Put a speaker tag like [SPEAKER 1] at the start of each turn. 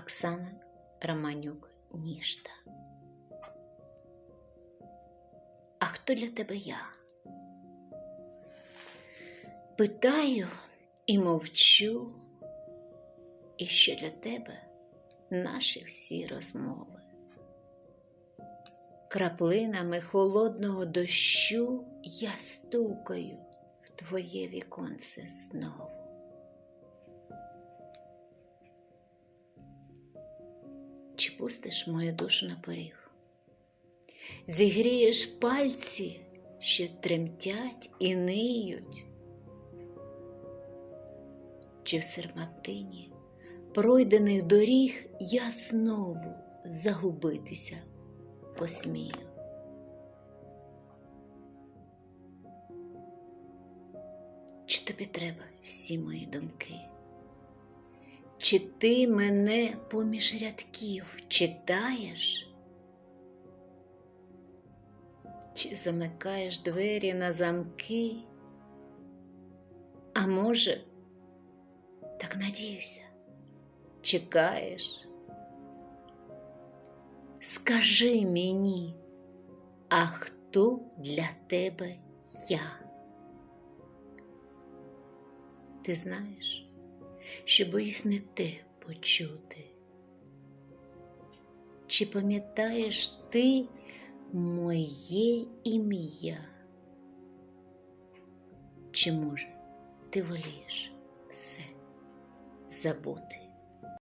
[SPEAKER 1] Оксана Романюк Нішта. А хто для тебе я? Питаю і мовчу, і що для тебе наші всі розмови. Краплинами холодного дощу я стукаю в твоє віконце знову. Чи пустиш мою душу на поріг? Зігрієш пальці, що тремтять і ниють, чи в серматині пройдених доріг я знову загубитися посмію. Чи тобі треба всі мої думки? Чи ти мене поміж рядків читаєш? Чи замикаєш двері на замки? А може, так надіюся, чекаєш? Скажи мені, а хто для тебе я? Ти знаєш, що боюсь не те почути. Чи пам'ятаєш ти моє ім'я? Чи може ти волієш все забути?